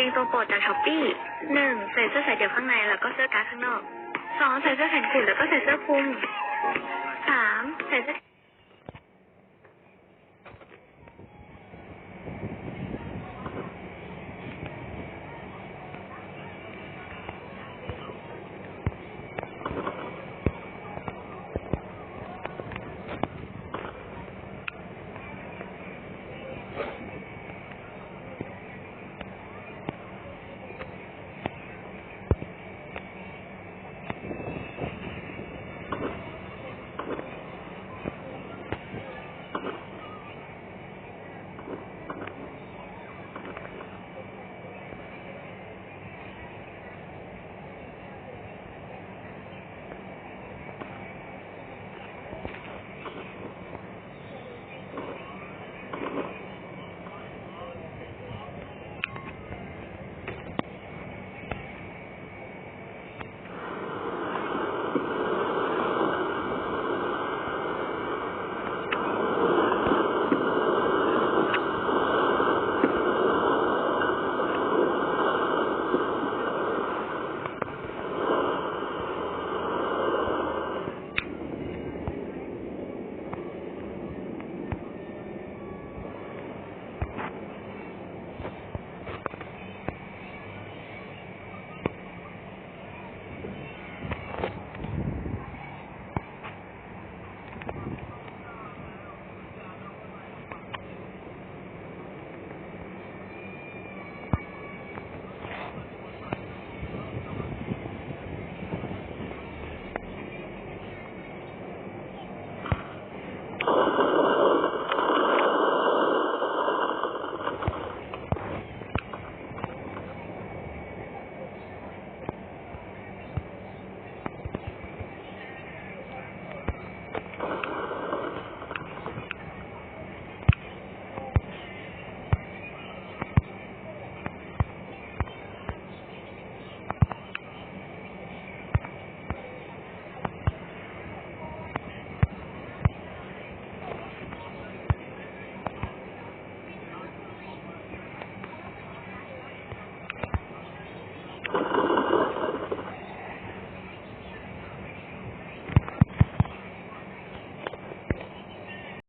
กงเกงตัวโปรดจากช้อปปี้หนึ่งใส่เสื้อสายเดี่ยวข้างในแล้วก็เสื้อกั๊กข้างนอกสองใส่เสื้อแขนกุดแล้วก็ใส่เสื้อคลุมสามใส่เสื้อ